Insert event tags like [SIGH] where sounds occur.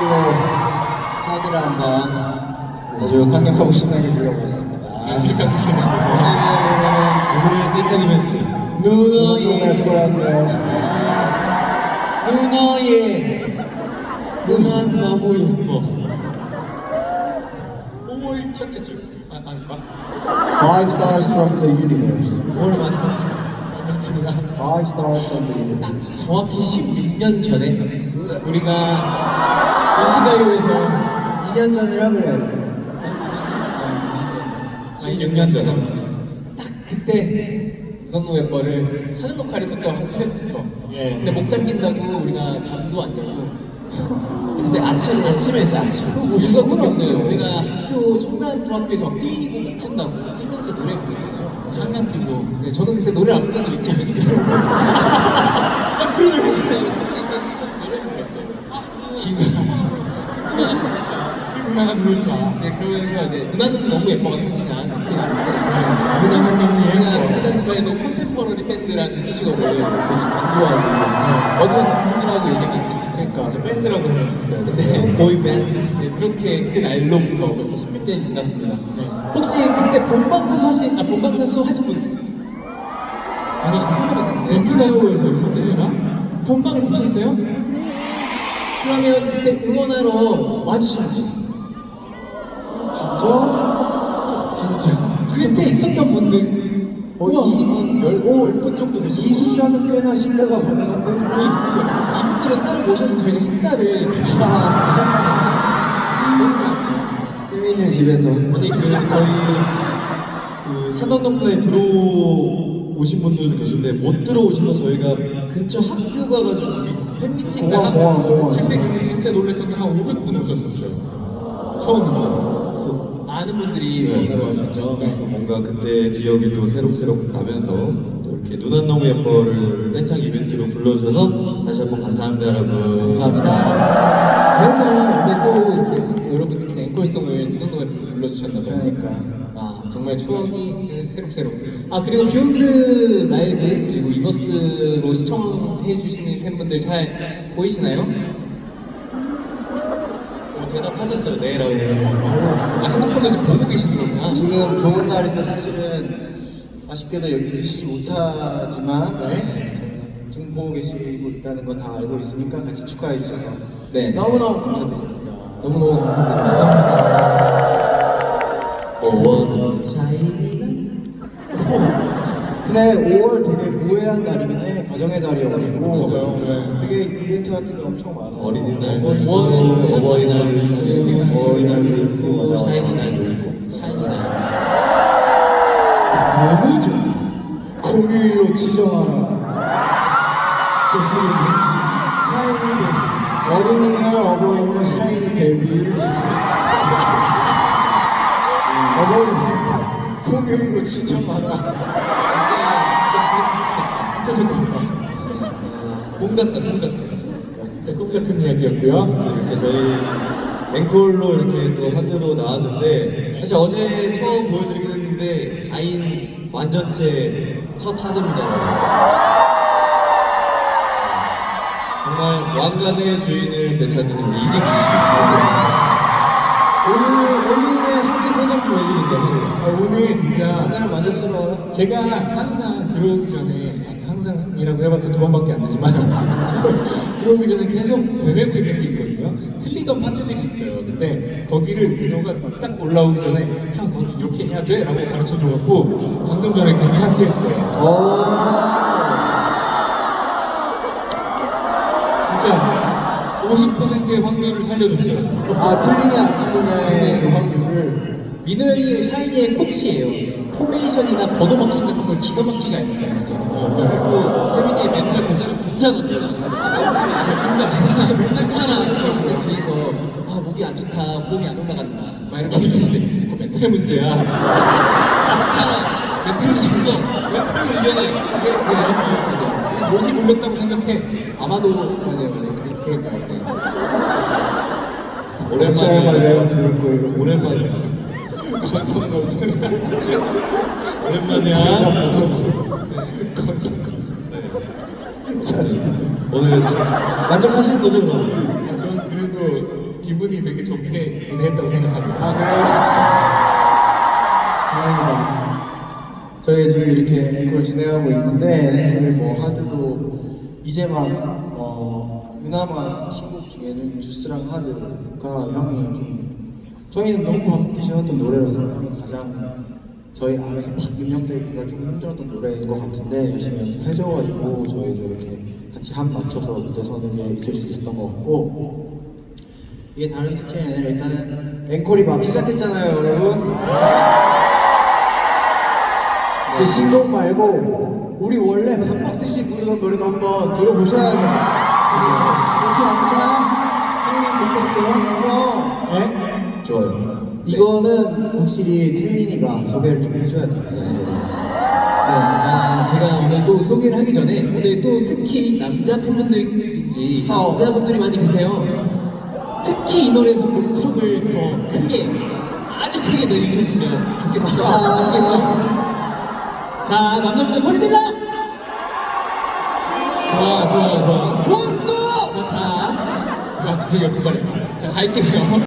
로 하드를 한번 아주 강력하고 신나게 불러보겠습니다. 강력하고 신나게. 오늘의 떼창 이벤트. 거였네요. 누너의 누나는 너무 예뻐. 5월 첫째 주. 아, 아니, 막. Five stars from the universe. 5월 마지막 주. 마지막 주가. Five stars from the universe. 정확히 16년 전에 우리가 인기가요에서 2년 전이라 그래요. 16년 전에 딱 그때 무선노 웨버를 사전 녹화를 했었죠 한 새벽부터 예. 근데 목 잠긴다고 우리가 잠도 안 자고 근데 아침 아침에 했어요 아침에. 그것도 기억나요 우리가 학교 청담 학교에서 막 뛰고 못 푼다고 뛰면서 노래 불렀잖아요. 한강 뛰고. 근데 저는 그때 노래 안왜 뛰면서 [LAUGHS] 그런 노래 불렀어요. 갑자기 막 뛰면서 노래 불렀어요. 아그 누나가 그 누나가 누굴까? 이제 그러면서 이제 누나는 너무 예뻐가 탄생한 그 누나인데 누나는 너무 얘가 그때 당시만 해도 컨템퍼러리 밴드라는 수식어를 되게 강조하고. 어디서 그룹이라고 얘기 밴드라고 했었어요 근데 보이 밴드. 네, 그렇게 그 날로부터 벌써 16년이 지났습니다 혹시 그때 본방사수 하신 아 본방사 수 하신 분 아니 한분 같은데 인기가요에서 진짜요? 본방을 보셨어요? 그러면 그때 응원하러 와주셨나요? 진짜? 진짜. 그때 있었던 분들 어, 이, 열, 오, 10분 정도 계시이 숫자는 꽤나 신뢰가 가능한데? 이, 이분들은 따로 모셔서 저희가 식사를 같이 태민이 집에서. 아니 그 저희 그 사전 녹화에 들어오신 분들도 계신데 못 들어오셔서 저희가 근처 학교 가가지고 미- 팬미팅 공항, 공항, 공항. 그때 근데 진짜 놀랬던 게 한 500분 오셨었어요 처음인데 그래서 많은 분들이 네. 응원하러 오셨죠 네. 뭔가 그때 기억이 또 새록새록 나면서 또 이렇게 눈안 너무 예뻐를 떼창 이벤트로 불러주셔서 다시 한번 감사합니다 여러분 감사합니다. 그래서 오늘 또 이렇게 여러분들께서 앵콜송을 누군가 불러주셨나 봐요. 그러니까. 아 정말 추억이 새록새록. 아 그리고 비욘드 라이브 그리고 이버스로 시청해주시는 팬분들 잘 보이시나요? 어, 대답하셨어요 네라고 아 핸드폰을 지금 보고 계시는 거구나. 지금 좋은 날인데 사실은 아쉽게도 여기 계시지 못하지만 네. 저희가 지금 보고 계시고 있다는 거 다 알고 있으니까 같이 축하해 주셔서 네. 너무너무 감사드립니다. 너무너무 감사드립니다. 어원 근데 5월 되게 무해한 날이긴 해. 가정의 달이어가지고 맞아요. 네. 되게 이벤트 같은 게 엄청 많아. 어린이날도 원- 있고 원- 어버이날도 있고 어버이날도 있고 맞아. 샤이니날도 있고 샤이니나. 너무 좋다. 공휴일로 지정하라. 샤이니 데뷔. 어린이날 어버이날 샤이니 데뷔를 어버이날 공휴일로 지정하라. 진짜 좋겠다. 꿈 같다 꿈 같아 진짜 꿈 같은 이야기였고요. 이렇게 저희 앵콜로 이렇게 또 하드로 나왔는데 사실 어제 처음 보여드리긴 했는데 4인 완전체 첫 하드입니다. 정말 왕관의 주인을 되찾는 이진기 씨. 오늘 오늘의 하드 소감 좀 해주세요. 하드. 아, 오늘 진짜 오늘은 만족스러워요. 제가 항상 들어오기 전에 아, 항상이라고 해봤자 두 번밖에 안 되지만 [LAUGHS] 들어오기 전에 계속 되뇌고 있는 게 있거든요. 틀리던 파트들이 있어요. 근데 거기를 민호가 딱 올라오기 전에 형 거기 이렇게 해야 돼? 라고 가르쳐줘갖고 방금 전에 괜찮게 했어요. 진짜 50%의 확률을 살려줬어요. 아 틀리냐 안 틀리냐의 그 확률을 민호 형이 샤이니의 코치예요. 포메이션이나 번호 마킹 같은 걸 기가 막히게 말이에요. 그리고 태민이의 멘탈 코치 괜찮거든요. 진짜 제가 멘탈 저그 뒤에서 아 목이 안 좋다 호흡이 안 올라간다 막 이렇게 얘기했는데 그거 멘탈 문제야 괜찮아. 멘탈 수 있어. 멘탈을 이겨내. 그게 뭐죠? 맞아. 그냥 목이 물렸다고 생각해 아마도 맞아요 맞아요 그, 그럴 거예요 네. 맞아요 맞아요 그럴 거예요. 오랜만이야. 건성 건성. 오랜만이야. 건성 건성. 오늘 좀 만족하시는 거죠, 그럼? 아, 저는 그래도 기분이 되게 좋게 무대했다고 생각합니다. 아 그래요? 다행이다. 저희 지금 이렇게 앵콜 진행하고 있는데 사실 뭐 하드도 이제 막 어, 그나마 신곡 중에는 주스랑 하드가 형이 좀 저희는 너무 쉬었던 노래라서 형이 가장 저희 안에서 팍 임명되기가 조금 힘들었던 노래인 것 같은데 열심히 연습해줘가지고 저희도 이렇게 같이 한 맞춰서 무대 서는 게 있을 수 있었던 것 같고 이게 다른 스킬이 아니라 일단은 앵콜이 막 시작했잖아요 여러분. 제 신곡 말고 우리 원래 밥 먹듯이 부르던 노래도 한번 들어보셔야죠. 그렇지 않을까? 선생님 듣고 그럼. 네? 이거는 확실히 태민이가 소개를 좀 해줘야 됩니다 네, 아, 제가 오늘 또 소개를 하기 전에 오늘 또 특히 남자 팬분들인지 어. 남자분들이 많이 계세요. 특히 이 노래에서 목소리를 더 크게 아주 크게 내주셨으면 좋겠습니다. 아. 아시겠죠? 자, 남자분들 소리 질러! 좋아, 좋아, 좋아. 좋았어! 자, 자, 제가 옆에 말해. 자, 갈게요.